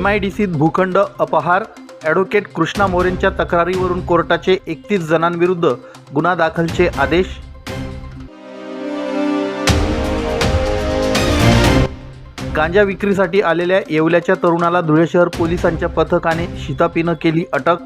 M I D सीत भूखंड अपहार ॲडव्होकेट कृष्णा मोरेंच्या तक्रारीवरून कोर्टाचे एकतीस जणांविरुद्ध गुन्हा दाखलचे आदेश. गांजा विक्रीसाठी आलेल्या येवल्याच्या तरुणाला धुळे शहर पोलिसांच्या पथकाने शितापीनं केली अटक.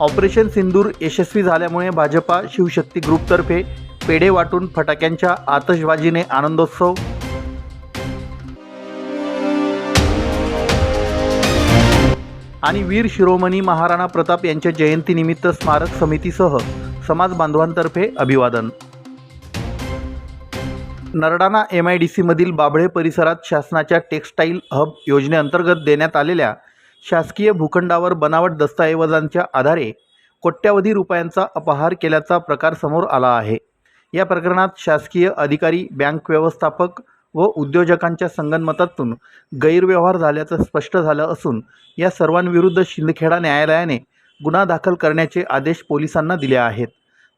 ऑपरेशन सिंदूर यशस्वी झाल्यामुळे भाजपा शिवशक्ती ग्रुपतर्फे पेढे वाटून फटाक्यांच्या आतषबाजीने आनंदोत्सव. आणि वीर शिरोमणी महाराणा प्रताप यांच्या जयंतीनिमित्त स्मारक समितीसह समाज बांधवांतर्फे अभिवादन. नरडाणा एम आय डी सीमधील बाभळे परिसरात शासनाच्या टेक्स्टाईल हब योजनेअंतर्गत देण्यात आलेल्या शासकीय भूखंडावर बनावट दस्तऐवजांच्या आधारे कोट्यावधी रुपयांचा अपहार केल्याचा प्रकार समोर आला आहे. या प्रकरणात शासकीय अधिकारी बँक व्यवस्थापक व उद्योजकांच्या संगनमतातून गैरव्यवहार झाल्याचं स्पष्ट झालं असून या सर्वांविरुद्ध शिंदखेडा न्यायालयाने गुन्हा दाखल करण्याचे आदेश पोलिसांना दिले आहेत.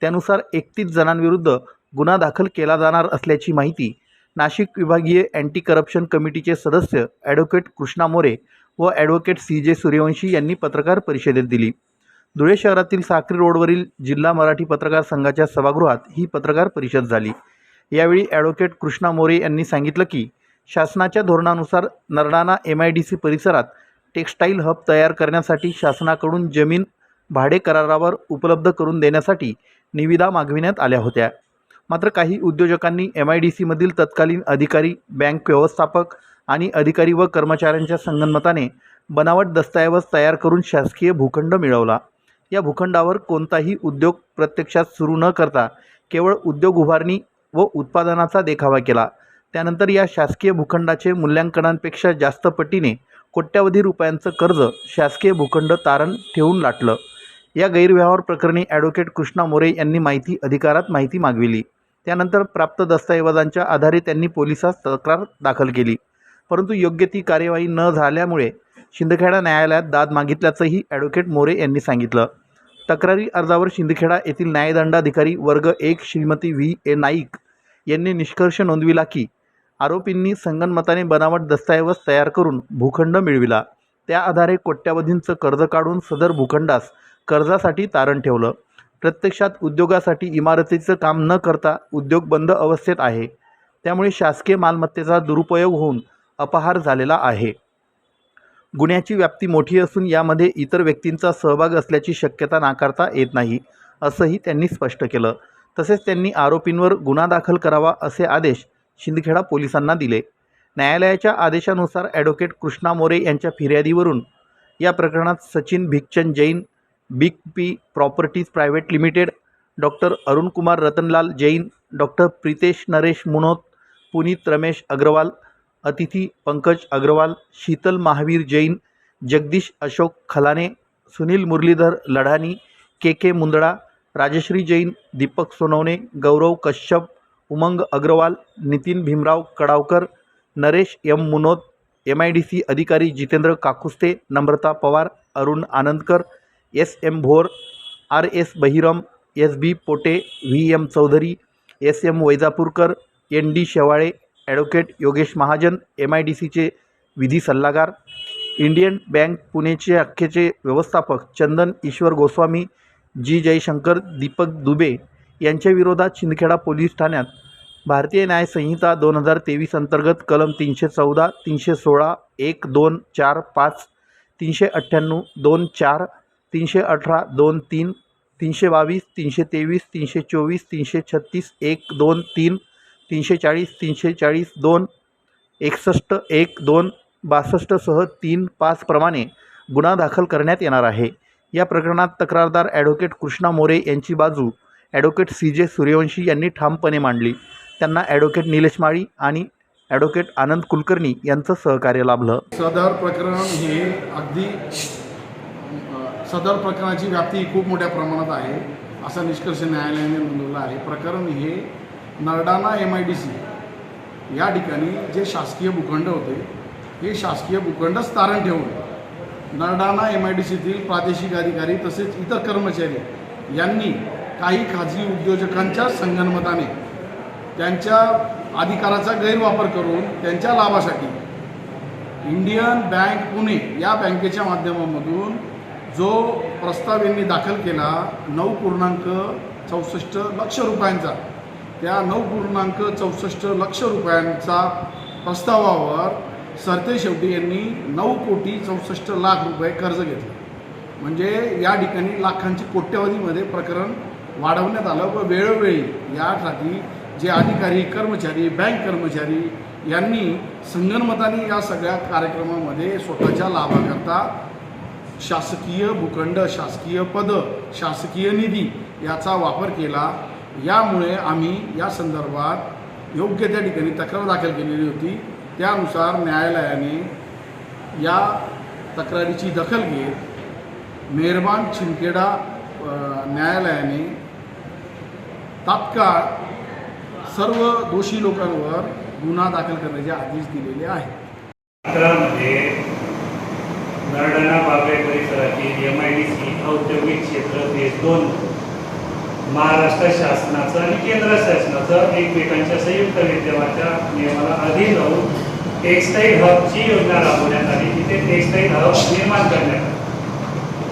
त्यानुसार एकतीस जणांविरुद्ध गुन्हा दाखल केला जाणार असल्याची माहिती नाशिक विभागीय अँटी करप्शन कमिटीचे सदस्य ॲडव्होकेट कृष्णा मोरे व ॲडव्होकेट सी जे सूर्यवंशी यांनी पत्रकार परिषदेत दिली. धुळे शहरातील साक्री रोडवरील जिल्हा मराठी पत्रकार संघाच्या सभागृहात ही पत्रकार परिषद झाली. यावेळी ॲडव्होकेट कृष्णा मोरे यांनी सांगितलं की शासनाच्या धोरणानुसार Nardana M I D C परिसरात टेक्स्टाईल हब तयार करण्यासाठी शासनाकडून जमीन भाडे करारावर उपलब्ध करून देण्यासाठी निविदा मागविण्यात आल्या होत्या. मात्र काही उद्योजकांनी एम आय डी सीमधील तत्कालीन अधिकारी बँक व्यवस्थापक आणि अधिकारी व कर्मचाऱ्यांच्या संगनमताने बनावट दस्तऐवज तयार करून शासकीय भूखंड मिळवला. या भूखंडावर कोणताही उद्योग प्रत्यक्षात सुरू न करता केवळ उद्योग उभारणी व उत्पादनाचा देखावा केला. त्यानंतर या शासकीय भूखंडाचे मूल्यांकनांपेक्षा जास्त पटीने कोट्यावधी रुपयांचं कर्ज शासकीय भूखंड तारण ठेवून लाटलं. या गैरव्यवहार प्रकरणी ॲडव्होकेट कृष्णा मोरे यांनी माहिती अधिकारात माहिती मागविली. त्यानंतर प्राप्त दस्तऐवजांच्या आधारे त्यांनी पोलिसात तक्रार दाखल केली. परंतु योग्य ती कार्यवाही न झाल्यामुळे शिंदखेडा न्यायालयात दाद मागितल्याचंही ॲडव्होकेट मोरे यांनी सांगितलं. तक्रारी अर्जावर शिंदखेडा येथील न्यायदंडाधिकारी वर्ग एक श्रीमती व्ही. ए. नाईक यांनी निष्कर्ष नोंदविला की आरोपींनी संगनमताने बनावट दस्तऐवज तयार करून भूखंड मिळविला. त्या आधारे कोट्यावधींचं कर्ज काढून सदर भूखंडास कर्जासाठी तारण ठेवलं. प्रत्यक्षात उद्योगासाठी इमारतीचं काम न करता उद्योग बंद अवस्थेत आहे. त्यामुळे शासकीय मालमत्तेचा दुरुपयोग होऊन अपहार झालेला आहे. गुन्ह्याची व्याप्ती मोठी असून यामध्ये इतर व्यक्तींचा सहभाग असल्याची शक्यता नाकारता येत नाही असंही त्यांनी स्पष्ट केलं. तसेच त्यांनी आरोपींवर गुन्हा दाखल करावा असे आदेश शिंदखेडा पोलिसांना दिले. न्यायालयाच्या आदेशानुसार ॲडव्होकेट कृष्णा मोरे यांच्या फिर्यादीवरून या प्रकरणात Sachin Bhikchand Jain big P properties private limited doctor Arunkumar Ratanlal Jain doctor Pritesh Naresh Munot Puneet Ramesh Agrawal Atithi Pankaj Agrawal Sheetal Mahavir Jain Jagdish Ashok Khalane Sunil Muralidhar Ladhani K K Mundada Rajshree Jain Deepak Sonawane Gaurav Kashyap Umang Agrawal Nitin Bhimrao Kadavkar Naresh M Munot M I D C अधिकारी Jitendra Kakuste Namrata Pawar Arun Anandkar S M Bhor R S Bahiram S B Pote V M Chaudhari S M Vaijapurkar N D Shewale advocate Yogesh Mahajan M I D सीचे विधी सल्लागार Indian bank पुणेचे अख्खेचे व्यवस्थापक चंदन ईश्वर गोस्वामी जी जयशंकर दीपक दुबे यांच्याविरोधात Shindkheda police ठाण्यात भारतीय न्यायसंहिता दोन हजार तेवीस अंतर्गत कलम तीनशे चौदा तीनशे सोळा एक दोन चार पाच तीनशे अठ्ठ्याण्णव दोन चार तीनशे अठरा दोन तीन तीनशे बावीस तीनशे तेवीस तीनशे चोवीस तीनशे छत्तीस एक दोन तीन तीनशे चाळीस तीनशे चाळीस दोन एकसष्ट एक दोन बासष्टसह तीन पाचप्रमाणे गुन्हा दाखल करण्यात येणार आहे. या प्रकरणात तक्रारदार ॲडव्होकेट कृष्णा मोरे यांची बाजू ॲडव्होकेट सी जे सूर्यवंशी यांनी ठामपणे मांडली. त्यांना ॲडव्होकेट निलेश माळी आणि ॲडव्होकेट आनंद कुलकर्णी यांचं सहकार्य लाभलं. सदर प्रकरण हे अगदी सदर प्रकरणाची व्याप्ती खूप मोठ्या प्रमाणात आहे असा निष्कर्ष न्यायालयाने नोंदवला आहे. प्रकरण हे Nardana M I D C या ठिकाणी जे शासकीय भूखंड होते हे शासकीय भूखंडच तारण ठेवून नरडाणा एम आय डी सीतील प्रादेशिक अधिकारी तसेच इतर कर्मचारी यांनी काही खाजगी उद्योजकांच्या संगनमताने त्यांच्या अधिकाराचा गैरवापर करून त्यांच्या लाभासाठी इंडियन बँक पुणे या बँकेच्या माध्यमामधून जो प्रस्ताव यांनी दाखल केला नऊ पूर्णांक चौसष्ट लक्ष रुपयांचा त्या नऊ पूर्णांक चौसष्ट लक्ष रुपयांचा प्रस्तावावर सरते शेवटी यांनी नऊ कोटी चौसष्ट लाख रुपये कर्ज घेतलं. म्हणजे या ठिकाणी लाखांची कोट्यवधीमध्ये प्रकरण वाढवण्यात आलं व वेळोवेळी यासाठी जे अधिकारी कर्मचारी बँक कर्मचारी यांनी संगणमताने या सगळ्या कार्यक्रमामध्ये स्वतःच्या लाभाकरता शासकीय भूखंड शासकीय पद शासकीय निधी याचा वापर केला. यामुळे आम्ही या संदर्भात योग्य त्या ठिकाणी तक्रार दाखल केलेली होती. त्यानुसार न्यायालयाने या तक्रारीची दखल घेत मेहरबान छिंकेडा न्यायालयाने तात्काळ सर्व दोषी लोकांवर गुन्हा दाखल करण्याचे आदेश दिलेले आहेत. अकरामध्ये नरडणा बाबळे परिसरातील एम आय डी सी औद्योगिक क्षेत्र फेज दोन महाराष्ट्र शासनाचं आणि केंद्र शासनाचं एकमेकांच्या संयुक्त विद्यमाच्या नियमाला अधीन राहून टेक्सटाईल हबची योजना राबवण्यात आली. तिथे टेक्सटाईल हब निर्माण करण्यात आले.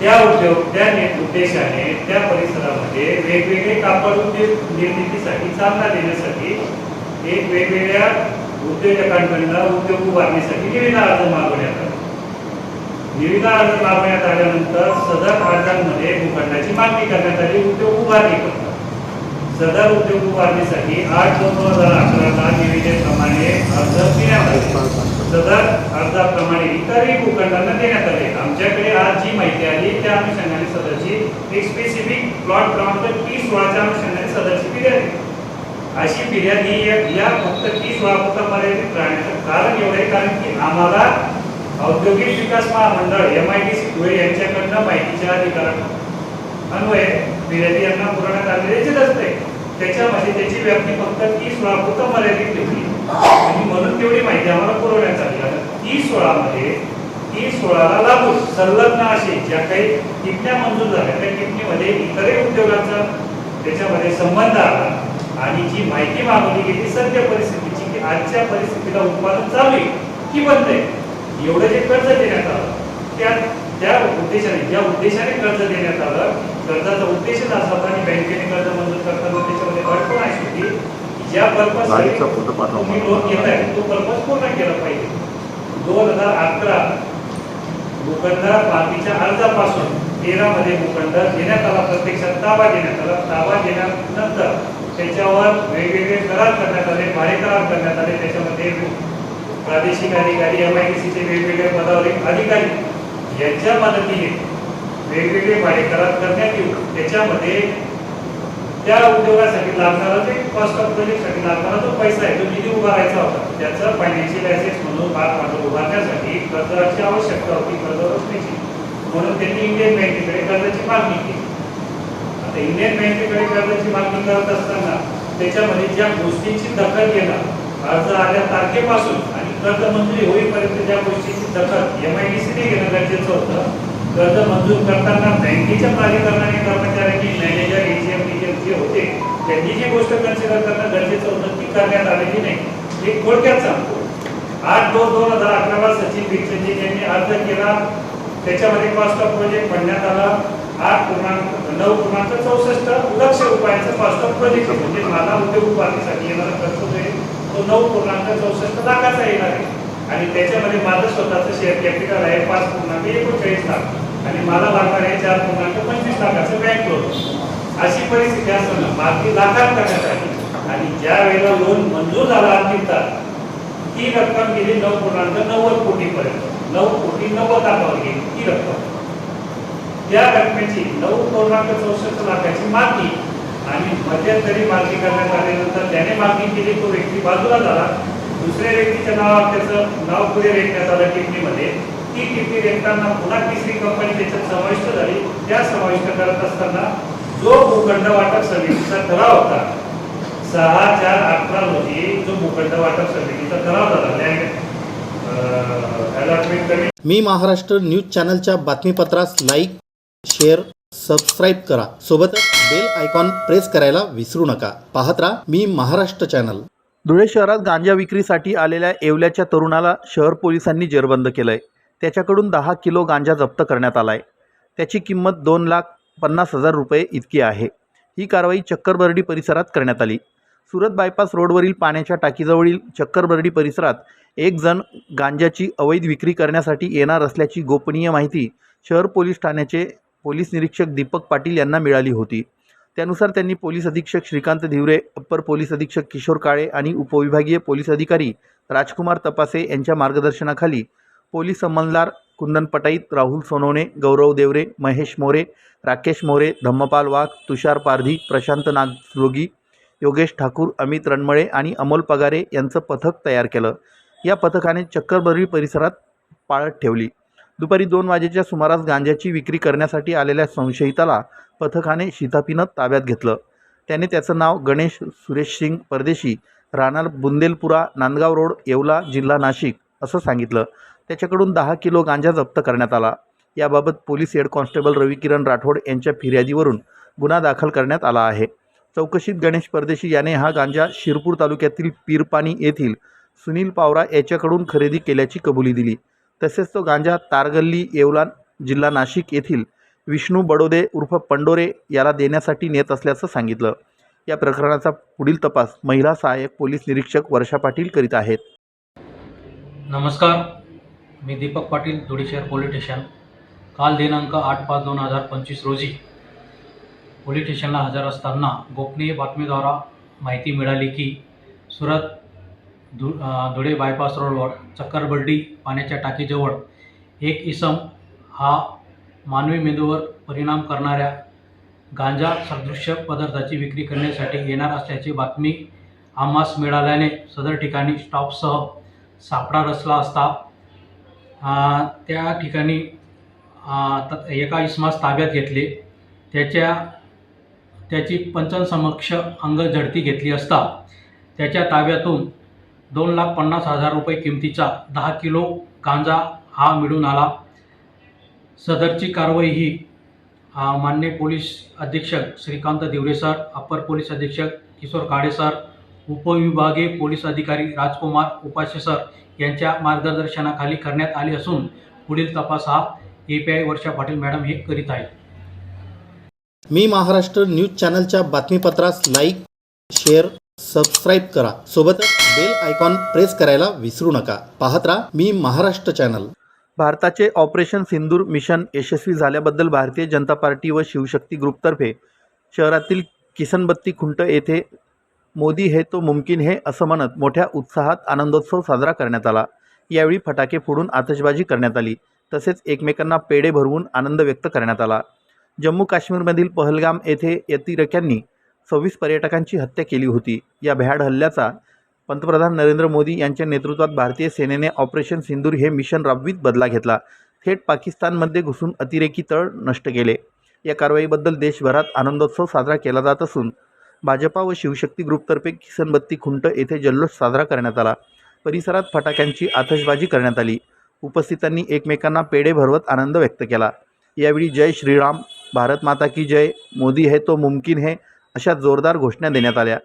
त्या उद्योग त्या उद्देशाने त्या परिसरामध्ये वेगवेगळे कापड उद्योग निर्मितीसाठी चालना देण्यासाठी एक वेगवेगळ्या उद्योजकांकडनं उद्योग उभारण्यासाठी निविदा अर्ज मागवण्यात आला. निविदा अर्ज लावण्यात आल्यानंतर सदर अर्जांमध्ये भूखंडाची मागणी करण्यात आली उद्योग उभारणी करतात. सदर उद्योग उभारणीसाठी आठ दोन दोन हजार अकराला निविदेप्रमाणे अर्ज देण्यात आले. सदर अर्जाप्रमाणे इतरही भूखंडांना देण्यात आले. आमच्याकडे आज जी माहिती आली त्या अनुषंगाने सदरची एक स्पेसिफिक प्लॉट क्रमांक तीस सोळाच्या अनुषंगाने सदरची फिर्याद अशी फिर्याद ही या- या फक्त तीस वापुरता मर्यादित राहण्याचं कारण एवढं आहे कारण की आम्हाला औद्योगिक विकास महामंडळ M I D C Dhule यांच्याकडनं माहितीच्या अधिकारात अन्वये फिर्यादी यांना पुरवण्यात आलेले जे असते त्याच्यामध्ये त्याची व्याप्ती फक्त तीस सोळापुरता मर्यादित ठेवली आणि म्हणून तेवढी माहिती आम्हाला पुरवण्यात आली. आता सोळा सोळामध्ये तीस सोळाला लागून संलग्न असे ज्या काही टिपण्या मंजूर झाल्या त्या टिपणीमध्ये इतरही उद्योगाचा त्याच्यामध्ये संबंध आला. आणि जी माहिती मागवली गेली सद्य परिस्थितीची की आजच्या परिस्थितीला उत्पादन चालू आहे की बंद आहे. एवढं जे कर्ज देण्यात आलं त्या त्या उद्देशाने ज्या उद्देशाने कर्ज देण्यात आलं. कर्जाचा उद्देशच असा होता आणि बँकेने कर्ज मंजूर करताना त्याच्यामध्ये अट पण अशी होती. की ज्या पर्पज तुम्ही. लोन घेताय तो पर्पज पूर्ण केला पाहिजे. दोन हजार अकरा भूखंड मागणीच्या अर्जापासून तेरा मध्ये भूखंड देण्यात आला. प्रत्यक्षात ताबा देण्यात आला. ताबा देण्यानंतर त्याच्यावर वेगवेगळे करार करण्यात आले भाडे करार करण्यात आले. त्याच्यामध्ये प्रादेशिक अधिकारी एम आय डी सीचे वेगवेगळे पदावरील अधिकारी यांच्या मदतीने वेगवेगळे भाडे करार करण्यात येऊन त्याच्यामध्ये त्या उद्योगासाठी लागणारा जे कॉस्ट ऑफ प्रोजेक्टसाठी लागणारा जो पैसा आहे तो निधी उभारायचा होता त्याचा फायनान्शियल ॲसेट्स म्हणून भाग भांडवल उभारण्यासाठी कर्जाची आवश्यकता होती कर्ज रचनेची म्हणून त्यांनी इंडियन बँकेकडे कर्जाची मागणी केली. आता इंडियन बँकेकडे कर्जाची मागणी करत असताना त्याच्यामध्ये ज्या गोष्टींची दखल घेणं अर्ज आल्या तारखेपासून कर्ज मंजुरी होईपर्यंत ज्या गोष्टीची दखल एम आय डी सीने घेणं गरजेचं होतं कर्ज मंजूर करताना बँकेच्या प्राधिकरणाने कर्मचाऱ्यांनी मॅनेजर एजीएम डीजीएम जे होते त्यांनी जी गोष्ट कन्सिडर करणं गरजेचं होतं ती करण्यात आलेली नाही. एक थोडक्यात सांगतो. आठ दोन दोन हजार अकराला सचिन भिक्षजी यांनी अर्ज केला. त्याच्यामध्ये कॉस्ट ऑफ प्रोजेक्ट म्हणण्यात आला. आठ पूर्णांक नऊ पूर्णांक चौसष्ट लक्ष रुपयांचं कॉस्ट ऑफ प्रोजेक्ट म्हणजे मला उद्योग उभारणीसाठी येणारा खर्च होईल तो नऊ पूर्णांक चौसष्ट लाखाचा येणार आहे. आणि त्याच्यामध्ये माझं स्वतःचं शेअर कॅपिटल आहे पाच पूर्णांक एकोणचाळीस लाख. आणि मला लागणार आहे चार पूर्णांक पंचवीस लाखाचं बँक लोन अशी परिस्थिती असताना मागणी लाखात करण्यात आली. आणि ज्या वेळेला लोन मंजूर झाला अंतिम ती रक्कम गेली नऊ पूर्णांक नव्वद कोटीपर्यंत. नऊ कोटी नव्वद लाखावर गेली ती रक्कम. त्या रकमेची नऊ पूर्णांक चौसष्ट लाखाची मागणी आणि मध्यंतरी मागणी करण्यात आल्यानंतर त्याने मागणी केली तो व्यक्ती बाजूला झाला. दुसऱ्या व्यक्तीच्या नावावर त्याचं नाव पुढे रेखण्यात आलं टिप्पणीमध्ये. ती टिप्पणी रेखताना पुन्हा तिसरी कंपनी त्याच्यात समाविष्ट झाली. त्या समाविष्ट करत असताना जो भूखंड वाटप समितीचा ठराव होता सहा चार अकरा रोजी जो भूखंड वाटप समितीचा ठराव झाला लँड मी महाराष्ट्र न्यूज चॅनलच्या बातमीपत्रास लाईक शेअर सबस्क्राईब करा. सोबतच बेल आयकॉन प्रेस करायला विसरू नका. पाहत राहा मी महाराष्ट्र चॅनल धुळे शहरात गांजा विक्रीसाठी आलेल्या येवल्याच्या तरुणाला शहर पोलिसांनी जेरबंद केलंय. त्याच्याकडून दहा किलो गांजा जप्त करण्यात आलाय. त्याची किंमत दोन लाख पन्नास हजार रुपये इतकी आहे. ही कारवाई चक्करबर्डी परिसरात करण्यात आली. सुरत बायपास रोडवरील पाण्याच्या टाकीजवळील चक्करबर्डी परिसरात एक जण गांजाची अवैध विक्री करण्यासाठी येणार असल्याची गोपनीय माहिती शहर पोलीस ठाण्याचे पोलीस निरीक्षक दीपक पाटील यांना मिळाली होती. त्यानुसार त्यांनी पोलीस अधीक्षक श्रीकांत धिवरे अप्पर पोलीस अधीक्षक किशोर काळे आणि उपविभागीय पोलीस अधिकारी राजकुमार तपासे यांच्या मार्गदर्शनाखाली पोलीस अंमलदार कुंदन पटाईत राहुल सोनवणे गौरव देवरे महेश मोरे राकेश मोरे धम्मपाल वाघ तुषार पारधी प्रशांत नागजोगी योगेश ठाकूर अमित रणमळे आणि अमोल पगारे यांचं पथक तयार केलं. या पथकाने चक्करबरी परिसरात पाळत ठेवली. दुपारी दोन वाजेच्या सुमारास गांजाची विक्री करण्यासाठी आलेल्या संशयिताला पथकाने शितापीनं ताब्यात घेतलं. त्याने त्याचं नाव गणेश सुरेश सिंग परदेशी राहणार बुंदेलपुरा नांदगाव रोड येवला जिल्हा नाशिक असं सांगितलं. त्याच्याकडून दहा किलो गांजा जप्त करण्यात आला. याबाबत police head constable Ravikiran Rathod यांच्या फिर्यादीवरून गुन्हा दाखल करण्यात आला आहे. चौकशीत गणेश परदेशी याने हा गांजा शिरपूर तालुक्यातील पीरपाणी येथील सुनील पावरा याच्याकडून खरेदी केल्याची कबुली दिली. तसेच तो गांजा तारगल्ली येवला जिल्हा नाशिक येथील विष्णू बडोदे उर्फ पंडोरे याला देण्यासाठी नेत असल्याचं सांगितलं. या प्रकरणाचा पुढील तपास महिला सहाय्यक पोलीस निरीक्षक वर्षा पाटील करीत आहेत. नमस्कार. मी दीपक पाटील धुळे शहर पोलीस स्टेशन. काल दिनांक आठ पाच दोन हजार पंचवीस रोजी पोलीस स्टेशनला हजर असताना गोपनीय बातमीद्वारा माहिती मिळाली की सुरत धु धुळे बायपास रोडवर चक्करबर्डी पाण्याच्या टाकीजवळ एक इसम हा मानवी मेंदूवर परिणाम करणाऱ्या गांजा सदृश्य पदार्थाची विक्री करण्यासाठी येणार असल्याची बातमी आम्हास मिळाल्याने सदर ठिकाणी स्टॉपसह सापडा रचला असता त्या ठिकाणी त- एका इसमास ताब्यात घेतले. त्याच्या त्याची पंचांसमक्ष अंग झडती घेतली असता त्याच्या ताब्यातून दोन लाख पन्नास हजार रुपये किमतीचा दहा किलो गांजा हा मिळून आला. सदरची कारवाई ही मान्य पोलीस अधीक्षक Shrikant Diware sir upper police अधीक्षक किशोर काळे सर उपविभागीय पोलीस अधिकारी राजकुमार उपाशे सर यांच्या मार्गदर्शनाखाली करण्यात आली असून पुढील तपास हा A P I Varsha Patil madam हे करीत आहेत. मी महाराष्ट्र न्यूज चॅनलच्या बातमीपत्रास लाईक शेअर सबस्क्राईब करा. सोबतच बेल आयकॉन प्रेस करायला विसरू नका. पाहत राहा मी महाराष्ट्र चॅनल भारताचे ऑपरेशन सिंदूर मिशन यशस्वी झाल्याबद्दल भारतीय जनता पार्टी व शिवशक्ती ग्रुपतर्फे शहरातील किसनबत्ती खुंट येथे मोदी हे तो मुमकिन हे असं म्हणत मोठ्या उत्साहात आनंदोत्सव साजरा करण्यात आला. यावेळी फटाके फोडून आतषबाजी करण्यात आली. तसेच एकमेकांना पेढे भरवून आनंद व्यक्त करण्यात आला. जम्मू काश्मीरमधील पहलगाम येथे यतिरेक्यांनी सव्वीस पर्यटकांची हत्या केली होती. या भ्याड हल्ल्याचा पंतप्रधान नरेंद्र मोदी यांच्या नेतृत्वात भारतीय सेनेने ऑपरेशन सिंदूर हे मिशन राबवीत बदला घेतला. थेट पाकिस्तानमध्ये घुसून अतिरेकी तळ नष्ट केले. या कारवाईबद्दल देशभरात आनंदोत्सव साजरा केला जात असून भाजपा व शिवशक्ती ग्रुपतर्फे किसनबत्ती खुंट येथे जल्लोष साजरा करण्यात आला. परिसरात फटाक्यांची आतषबाजी करण्यात आली. उपस्थितांनी एकमेकांना पेढे भरवत आनंद व्यक्त केला. यावेळी जय श्रीराम भारत माता की जय मोदी है तो मुमकिन है अशा जोरदार घोषणा देण्यात आल्या.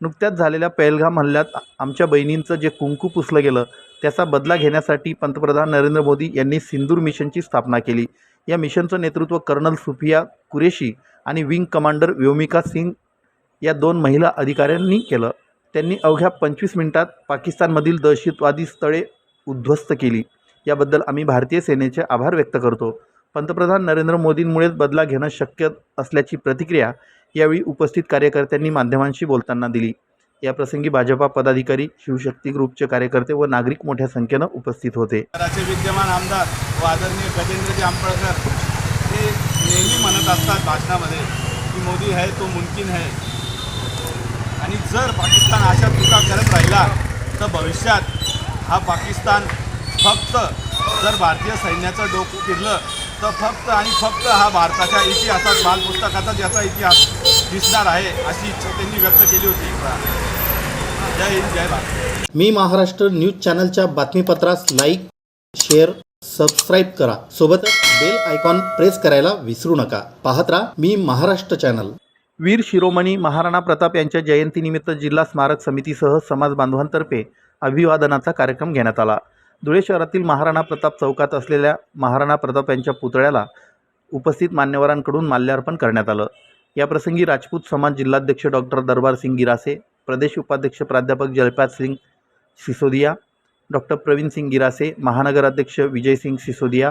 नुकत्याच झालेल्या पहलगाम हल्ल्यात आमच्या बहिणींचं जे कुंकू पुसलं गेलं त्याचा बदला घेण्यासाठी पंतप्रधान नरेंद्र मोदी यांनी सिंदूर मिशनची स्थापना केली. या मिशनचं नेतृत्व कर्नल सुफिया कुरेशी आणि विंग कमांडर व्योमिका सिंग या दोन महिला अधिकाऱ्यांनी केलं. त्यांनी अवघ्या पंचवीस मिनिटात पाकिस्तानमधील दहशतवादी स्थळे उद्ध्वस्त केली. याबद्दल आम्ही भारतीय सेनेचे आभार व्यक्त करतो. पंतप्रधान नरेंद्र मोदींमुळेच बदला घेणं शक्य असल्याची प्रतिक्रिया यावेळी उपस्थित कार्यकर्त्यांनी माध्यमांशी बोलताना दिली. याप्रसंगी भाजपा पदाधिकारी शिवशक्ती ग्रुपचे कार्यकर्ते व नागरिक मोठ्या संख्येनं उपस्थित होते. शहराचे विद्यमान आमदार व आदरणीय गजेंद्रजी आंबळकर हे नेहमी म्हणत असतात भाषणामध्ये की मोदी है तो मुमकिन है. आणि जर पाकिस्तान अशा चुका करत राहिला तर भविष्यात हा पाकिस्तान फक्त जर भारतीय सैन्याचं डोकं फिरलं तर फक्त आणि फक्त हा भारताच्या इतिहासात बालपुस्तकातच याचा इतिहास दिसणार आहे अशी इच्छा त्यांनी व्यक्त केली होती. जय हिंद जय भारत. मी महाराष्ट्र न्यूज चॅनलच्या बातमीपत्रास लाईक शेअर सबस्क्राईब करा. सोबतच बेल आयकॉन प्रेस करायला विसरू नका. पाहत राहा मी महाराष्ट्र चॅनल. वीर शिरोमणी महाराणा प्रताप यांच्या जयंतीनिमित्त जिल्हा स्मारक समितीसह समाज बांधवांतर्फे अभिवादनाचा कार्यक्रम घेण्यात आला. धुळे शहरातील महाराणा प्रताप चौकात असलेल्या महाराणा प्रताप यांच्या पुतळ्याला उपस्थित मान्यवरांकडून माल्यार्पण करण्यात आलं. याप्रसंगी राजपूत समाज जिल्हाध्यक्ष डॉक्टर दरबार सिंग गिरासे प्रदेश उपाध्यक्ष प्राध्यापक जलपात सिंग सिसोदिया डॉक्टर प्रवीण सिंग गिरासे महानगराध्यक्ष विजय सिंग सिसोदिया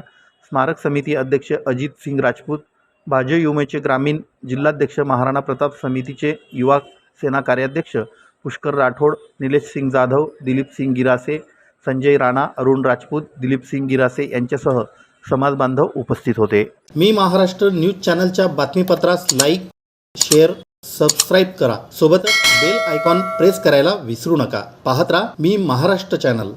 स्मारक समिती अध्यक्ष अजित सिंग राजपूत भाजप युमेचे ग्रामीण जिल्हाध्यक्ष महाराणा प्रताप समितीचे युवा सेना कार्याध्यक्ष पुष्कर राठोड निलेश सिंग जाधव दिलीप सिंग गिरासे संजय राणा अरुण राजपूत दिलीप सिंग गिरासे यांच्यासह समाज बांधव उपस्थित होते. मी महाराष्ट्र न्यूज चॅनलच्या बातमीपत्रास लाईक शेअर सबस्क्राईब करा. सोबतच बेल आयकॉन प्रेस करायला विसरू नका. पाहत राहा मी महाराष्ट्र चॅनल.